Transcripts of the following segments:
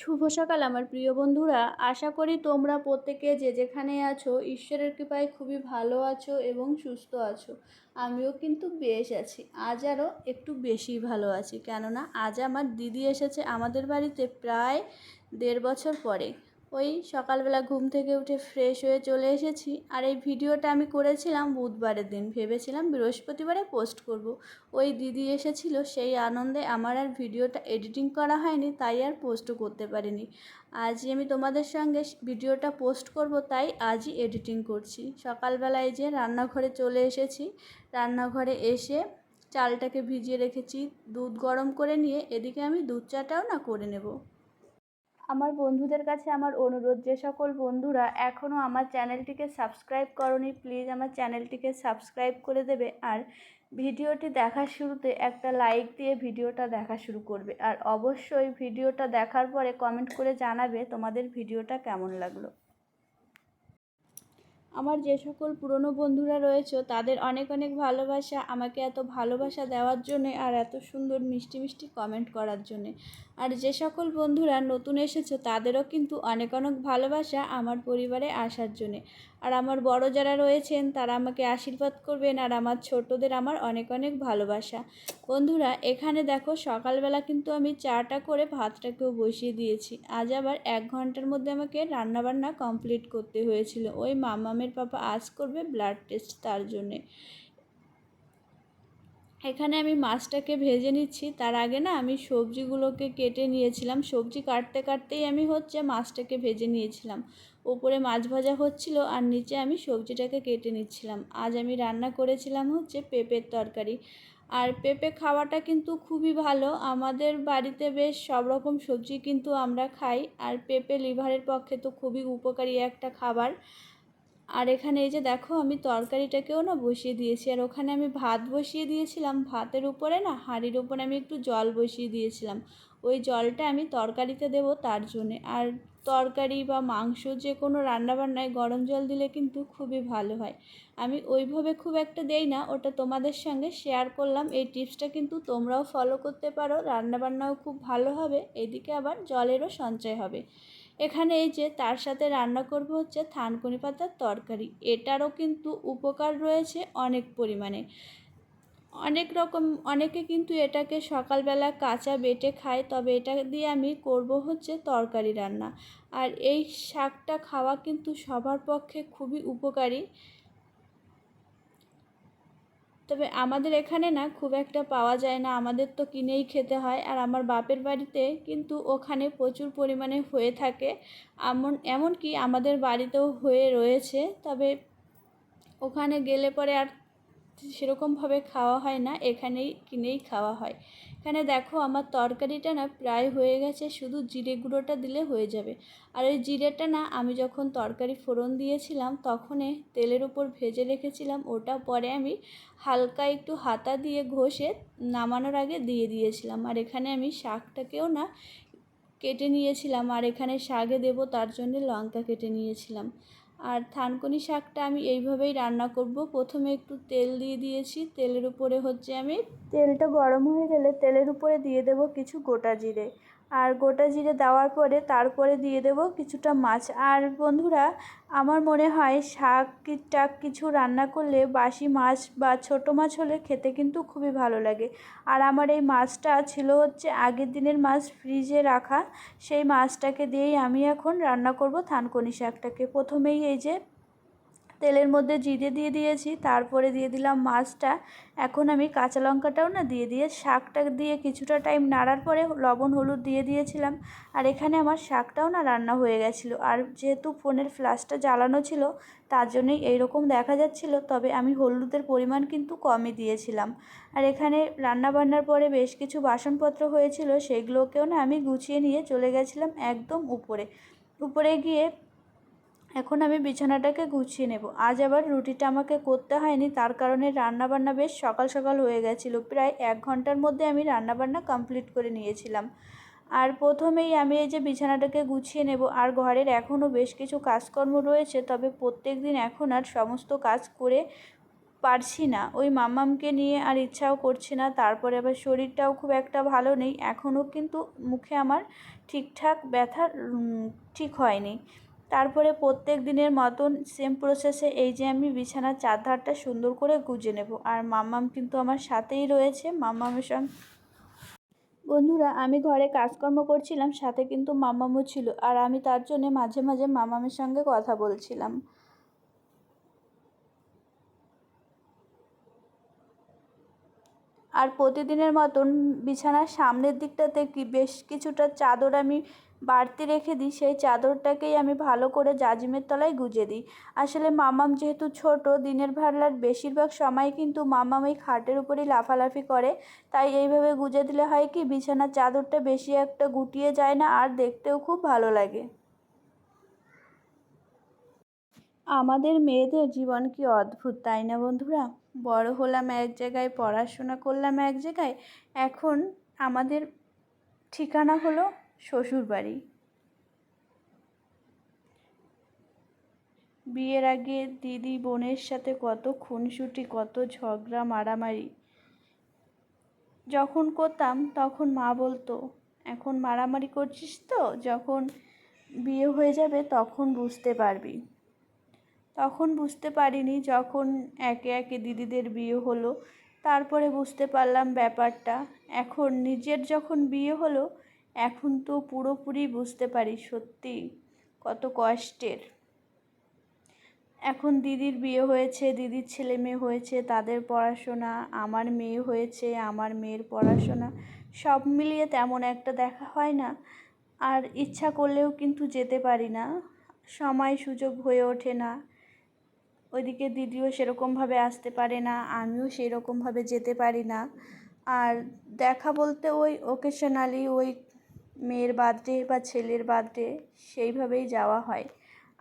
শুভ সকাল, আমার প্রিয় বন্ধুরা। আশা করি তোমরা প্রত্যেকে যে যেখানে আছো, ঈশ্বরের কৃপায় খুবই ভালো আছো এবং সুস্থ আছো। আমিও কিন্তু বেশ আছি। আজ আরও একটু বেশি ভালো আছি। কেননা, আজ আমার দিদি এসেছে আমাদের বাড়িতে প্রায় দেড় বছর পরে। ওই সকালবেলা ঘুম থেকে উঠে ফ্রেশ হয়ে চলে এসেছি। আর এই ভিডিওটা আমি করেছিলাম বুধবারের দিন। ভেবেছিলাম বৃহস্পতিবারে পোস্ট করব। ওই দিদি এসেছিল, সেই আনন্দে আমার আর ভিডিওটা এডিটিং করা হয়নি, তাই আর পোস্টও করতে পারিনি। আজই আমি তোমাদের সঙ্গে ভিডিওটা পোস্ট করব, তাই আজই এডিটিং করছি। সকালবেলায় যে রান্নাঘরে চলে এসেছি। রান্নাঘরে এসে চালটাকে ভিজিয়ে রেখেছি, দুধ গরম করে নিয়ে, এদিকে আমি দুধ চাটাও না করে নেব। আমার বন্ধুদের কাছে আমার অনুরোধ, যে সকল বন্ধুরা এখনও আমার চ্যানেলটিকে সাবস্ক্রাইব করনি, প্লিজ আমার চ্যানেলটিকে সাবস্ক্রাইব করে দেবে। আর ভিডিওটি দেখার শুরুতে একটা লাইক দিয়ে ভিডিওটা দেখা শুরু করবে। আর অবশ্যই ভিডিওটা দেখার পরে কমেন্ট করে জানাবে তোমাদের ভিডিওটা কেমন লাগল। আমার যে সকল পুরনো বন্ধুরা রয়েছে, তাদের অনেক অনেক ভালোবাসা, আমাকে এত ভালোবাসা দেওয়ার জন্যে আর এত সুন্দর মিষ্টি মিষ্টি কমেন্ট করার জন্যে। আর যে সকল বন্ধুরা নতুন এসেছে, তাদেরও কিন্তু অনেক অনেক ভালোবাসা আমার পরিবারে আসার জন্যে। আর আমার বড় যারা রয়েছেন, তারা আমাকে আশীর্বাদ করবেন আর আমার ছোটদের আমার অনেক অনেক ভালোবাসা। বন্ধুরা, এখানে দেখো সকালবেলা কিন্তু আমি চাটা করে ভাতটাকেও বসিয়ে দিয়েছি। আজ আবার এক ঘণ্টার মধ্যে আমাকে রান্নাবান্না কমপ্লিট করতে হয়েছিল। ওই মামামের পাপা আজ করবে ব্লাড টেস্ট তার জন্যে। এখানে আমি মাছটাকে ভেজে নিচ্ছি। তার আগে না আমি সবজিগুলোকে কেটে নিয়েছিলাম। সবজি কাটতে কাটতেই আমি হচ্ছে মাছটাকে ভেজে নিয়েছিলাম। ওপরে মাছ ভাজা হচ্ছিল আর নিচে আমি সবজিটাকে কেটে নিচ্ছিলাম। আজ আমি রান্না করেছিলাম হচ্ছে পেঁপের তরকারি। আর পেঁপে খাওয়াটা কিন্তু খুবই ভালো। আমাদের বাড়িতে বেশ সব রকম সবজি কিন্তু আমরা খাই। আর পেঁপে লিভারের পক্ষে তো খুবই উপকারী একটা খাবার। আর এখানে এই যে দেখো, আমি তরকারিটাকেও না বসিয়ে দিয়েছি। আর ওখানে আমি ভাত বসিয়ে দিয়েছিলাম। ভাতের উপরে না, হাঁড়ির উপরে আমি একটু জল বসিয়ে দিয়েছিলাম। ওই জলটা আমি তরকারিতে দেব তার জন্যে। আর তরকারি বা মাংস যে কোনো রান্নাবান্নায় গরম জল দিলে কিন্তু খুবই ভালো হয়। আমি ওইভাবে খুব একটা দেই না, ওটা তোমাদের সঙ্গে শেয়ার করলাম। এই টিপসটা কিন্তু তোমরাও ফলো করতে পারো। রান্নাবান্নাও খুব ভালো হবে। এদিকে আবার জলেরও সঞ্চয় হবে। এখানে এই যে তার সাথে রান্না করব হচ্ছে থানকুনি পাতার তরকারি। এটারও কিন্তু উপকার রয়েছে অনেক পরিমাণে। অনেক রকম, অনেকে কিন্তু এটাকে সকালবেলা কাঁচা বেটে খায়, তবে এটা দিয়ে আমি করব হচ্ছে তরকারি রান্না। আর এই শাকটা খাওয়া কিন্তু সবার পক্ষে খুবই উপকারী। তবে আমাদের এখানে না খুব একটা পাওয়া যায় না। আমাদের তো কিনেই খেতে হয় আর আমার বাপের বাড়িতে কিন্তু ওখানে প্রচুর পরিমাণে হয়ে থাকে। এমন এমনকি আমাদের বাড়িতেও হয়ে রয়েছে। তবে ওখানে গেলে পরে আর সেরকমভাবে খাওয়া হয় না। এখানেই কিনেই খাওয়া হয়। এখানে দেখো আমার তরকারিটা না প্রায় হয়ে গেছে, শুধু জিরে গুঁড়োটা দিলে হয়ে যাবে। আর ওই জিরেটা না আমি যখন তরকারি ফোড়ন দিয়েছিলাম তখনই তেলের উপর ভেজে রেখেছিলাম, ওটা পরে আমি হালকা একটু হাতা দিয়ে ঘষে নামানোর আগে দিয়ে দিয়েছিলাম। আর এখানে আমি শাকটাকেও না কেটে নিয়েছিলাম, আর এখানে শাকে দেবো তার জন্য লঙ্কা কেটে নিয়েছিলাম। আর থানকুনি শাকটা আমি এইভাবেই রান্না করব। প্রথমে একটু তেল দিয়ে দিয়েছি। তেলের উপরে হচ্ছে আমি তেলটা গরম হয়ে গেলে তেলের উপরে দিয়ে দেব কিছু গোটা জিরে। আর গোটা জিরে দেওয়ার পরে তারপরে দিয়ে দেব কিছুটা মাছ। আর বন্ধুরা, আমার মনে হয় শাক টাক কিছু রান্না করলে বাসি মাছ বা ছোট মাছ হলে খেতে কিন্তু খুবই ভালো লাগে। আর আমার এই মাছটা ছিল হচ্ছে আগের দিনের মাছ ফ্রিজে রাখা। সেই মাছটাকে দিয়েই আমি এখন রান্না করব থানকনি শাকটাকে। প্রথমেই এই যে তেলের মধ্যে জিরে দিয়ে দিয়েছি, তারপরে দিয়ে দিলাম মাছটা। এখন আমি কাঁচা লঙ্কাটাও না দিয়ে দিয়ে শাকটা দিয়ে কিছুটা টাইম নাড়ার পরে লবণ, হলুদ দিয়ে দিয়েছিলাম। আর এখানে আমার শাকটাও না রান্না হয়ে গেছিল। আর যেহেতু ফোনের ফ্ল্যাশটা জ্বালানো ছিল, তার জন্যই এইরকম দেখা যাচ্ছিল। তবে আমি হলুদের পরিমাণ কিন্তু কমই দিয়েছিলাম। আর এখানে রান্না বান্নার পরে বেশ কিছু বাসনপত্র হয়েছিল, সেগুলোকেও না আমি গুছিয়ে নিয়ে চলে গেছিলাম একদম উপরে। উপরে গিয়ে এখন আমি বিছানাটাকে গুছিয়ে নেব। আজ আবার রুটিটা আমাকে করতে হয়নি, তার কারণে রান্নাবান্না বেশ সকাল সকাল হয়ে গেছিল। প্রায় এক ঘণ্টার মধ্যে আমি রান্নাবান্না কমপ্লিট করে নিয়েছিলাম। আর প্রথমেই আমি এই যে বিছানাটাকে গুছিয়ে নেব, আর ঘরের এখনও বেশ কিছু কাজকর্ম রয়েছে, তবে প্রত্যেক দিন এখন আর সমস্ত কাজ করে পারছি না। ওই মামামকে নিয়ে আর ইচ্ছাও করছি না, তারপরে আবার শরীরটাও খুব একটা ভালো নেই, এখনও কিন্তু মুখে আমার ঠিকঠাক ব্যথা ঠিক হয়নি। তারপরে প্রত্যেক দিনের মতন সেম প্রসেসে এই যে আমি বিছানার চাদরটা সুন্দর করে গুজে নেব। আর মাম্মাম কিন্তু আমার সাথেই রয়েছে। মাম্মামের সঙ্গে বন্ধুরা, আমি ঘরে কাজকর্ম করছিলাম, সাথে কিন্তু মাম্মামও ছিল। আর আমি তার জন্য মাঝে মাঝে মাম্মামের সঙ্গে কথা বলছিলাম। আর প্রতিদিনের মতন বিছানার সামনের দিকটাতে কি বেশ কিছুটা চাদর আমি বাড়তি রেখে দিই, সেই চাদরটাকেই আমি ভালো করে জাজিমের তলায় গুজে দিই। আসলে মামাম যেহেতু ছোট, দিনের বেলার বেশিরভাগ সময় কিন্তু মামাম এই খাটের উপরেই লাফালাফি করে। তাই এইভাবে গুজে দিলে হয় কি বিছানার চাদরটা বেশি একটা গুটিয়ে যায় না, আর দেখতেও খুব ভালো লাগে। আমাদের মেয়েদের জীবন কি অদ্ভুত, তাই না বন্ধুরা? বড় হলাম এক জায়গায়, পড়াশোনা করলাম এক জায়গায়, এখন আমাদের ঠিকানা হলো শ্বশুরবাড়ি। বিয়ের আগে দিদি বোনের সাথে কত খুনসুটি, কত ঝগড়া, মারামারি। যখন করতাম তখন মা বলতো, এখন মারামারি করছিস তো, যখন বিয়ে হয়ে যাবে তখন বুঝতে পারবি। তখন বুঝতে পারিনি যখন একে একে দিদিদের বিয়ে হলো, তারপরে বুঝতে পারলাম ব্যাপারটা। এখন নিজের যখন বিয়ে হলো এখন তো পুরোপুরি বুঝতে পারি, সত্যি। কত কষ্টের। এখন দিদির বিয়ে হয়েছে, দিদির ছেলে মেয়ে হয়েছে, তাদের পড়াশোনা, আমার মেয়ে হয়েছে, আমার মেয়ের পড়াশোনা, সব মিলিয়ে তেমন একটা দেখা হয় না। আর ইচ্ছা করলেও কিন্তু যেতে পারি না। সময় সুযোগ হয়ে ওঠে না। ওইদিকে দিদিও সেরকমভাবে আসতে পারে না, আমিও সেই রকমভাবে যেতে পারি না। আর দেখা বলতে ওই ওকেশনালি ওই মেয়ের বার্থডে বা ছেলের বার্থডে সেইভাবেই যাওয়া হয়।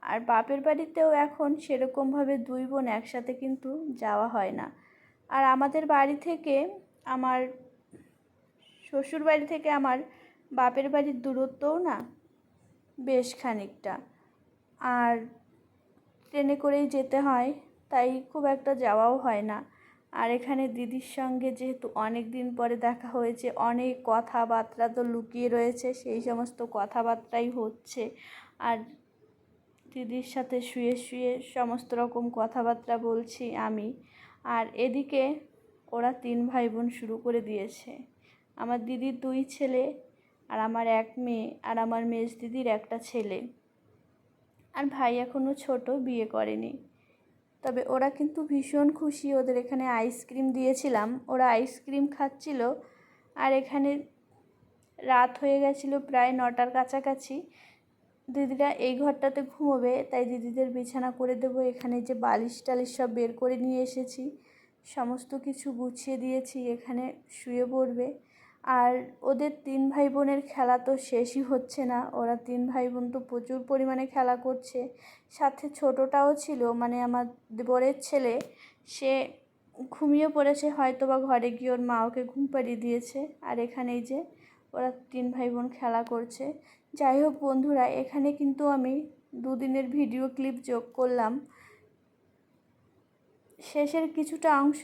আর বাপের বাড়িতেও এখন সেরকমভাবে দুই বোন একসাথে কিন্তু যাওয়া হয় না। আর আমাদের বাড়ি থেকে আমার শ্বশুর বাড়ি থেকে আমার বাপের বাড়ির দূরত্বও না, বেশ খানিকটা। আর ট্রেনে করেই যেতে হয়, তাই খুব একটা যাওয়াও হয় না। আর এখানে দিদির সঙ্গে যেহেতু অনেক দিন পরে দেখা হয়েছে, অনেক কথাবার্তা তো লুকিয়ে রয়েছে, সেই সমস্ত কথাবার্তাই হচ্ছে। আর দিদির সাথে শুয়ে শুয়ে সমস্ত রকম কথাবার্তা বলছি আমি। আর এদিকে ওরা তিন ভাই বোন শুরু করে দিয়েছে। আমার দিদির দুই ছেলে আর আমার এক মেয়ে আর আমার মেজ দিদির একটা ছেলে। আর ভাই এখনও ছোট, বিয়ে করেনি। তবে ওরা কিন্তু ভীষণ খুশি, ওদের এখানে আইসক্রিম দিয়েছিলাম। ওরা আইসক্রিম খাচ্ছিল আর এখানে রাত হয়ে গেছিল প্রায় নটার কাছাকাছি। দিদিরা এই ঘরটাতে ঘুমোবে, তাই দিদিদের বিছানা করে দেবো। এখানে যে বালিশ টালিশ সব বের করে নিয়ে এসেছি। সমস্ত কিছু গুছিয়ে দিয়েছি, এখানে শুয়ে পড়বে। আর ওদের তিন ভাই বোনের খেলা তো শেষই হচ্ছে না। ওরা তিন ভাই বোন তো প্রচুর পরিমাণে খেলা করছে। সাথে ছোটোটাও ছিল মানে আমার বরের ছেলে, সে ঘুমিয়ে পড়েছে হয়তো বা ঘরে গিয়ে ওর মা ওকে ঘুম পাড়িয়ে দিয়েছে। আর এখানে এই যে ওরা তিন ভাই বোন খেলা করছে। যাই হোক বন্ধুরা, এখানে কিন্তু আমি দুদিনের ভিডিও ক্লিপ যোগ করলাম। শেষের কিছুটা অংশ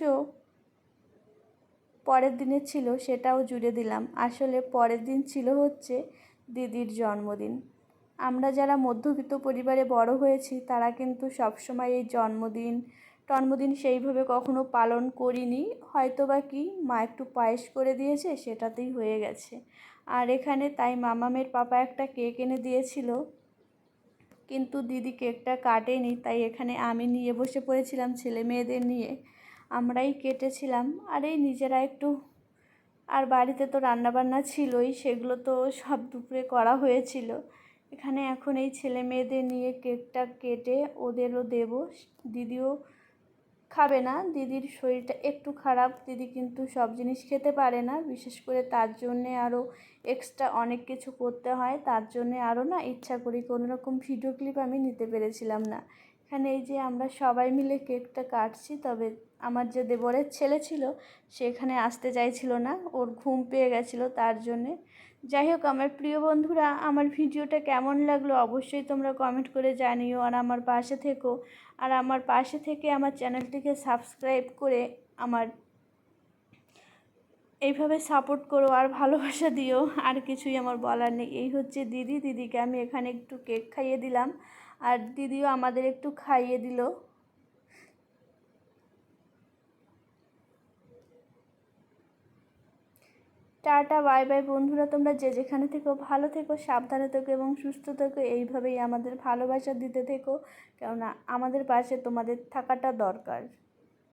পরের দিনে ছিল সেটাও জুড়ে দিলাম। আসলে পরের দিন ছিল হচ্ছে দিদির জন্মদিন। আমরা যারা মধ্যবিত্ত পরিবারে বড় হয়েছি, তারা কিন্তু সবসময় এই জন্মদিন জন্মদিন সেইভাবে কখনো পালন করিনি। হয়তো বা কি মা একটু পায়েস করে দিয়েছে, সেটাতেই হয়ে গেছে। আর এখানে তাই মামামের পাপা একটা কেক এনে দিয়েছিল। কিন্তু দিদি কেকটা কাটেনি, তাই এখানে আমি নিয়ে বসে পড়েছিলাম ছেলে মেয়েদের নিয়ে। আমরাই কেটেছিলাম। আর এই নিজেরা একটু, আর বাড়িতে তো রান্নাবান্না ছিলই, সেগুলো তো সব দুপুরে করা হয়েছিল। এখানে এখন এই ছেলে মেয়েদের নিয়ে কেকটা কেটে ওদেরও দেব। দিদিও খাবে না, দিদির শরীরটা একটু খারাপ, দিদি কিন্তু সব জিনিস খেতে পারে না, বিশেষ করে তার জন্যে আরও এক্সট্রা অনেক কিছু করতে হয়। তার জন্যে আরও না, ইচ্ছা করি কোনো রকম ভিডিও ক্লিপ আমি নিতে পেরেছিলাম না। এখানে এই যে আমরা সবাই মিলে কেকটা কাটছি, তবে আমার যে দেবরের ছেলে ছিল, সে এখানে আসতে চাইছিল না। ওর ঘুম পেয়ে গেছিল তার জন্যে। যাই হোক, আমার প্রিয় বন্ধুরা, আমার ভিডিওটা কেমন লাগল অবশ্যই তোমরা কমেন্ট করে জানিও। আর আমার পাশে থেকো। আর আমার পাশে থেকে আমার চ্যানেলটিকে সাবস্ক্রাইব করে আমার এইভাবে সাপোর্ট করো আর ভালোবাসা দিও। আর কিছুই আমার বলার নেই। এই হচ্ছে দিদি। দিদিকে আমি এখানে একটু কেক খাইয়ে দিলাম। আর দিদিও আমাদের একটু খাইয়ে দিল। Tata, bye bye. বন্ধুরা, তোমরা যে যেখানে থেকো, ভালো থেকো, সাবধানে থেকো এবং সুস্থ থেকো। এইভাবেই আমাদের ভালোবাসা দিতে থেকো। কেননা আমাদের পাশে তোমাদের থাকাটা দরকার।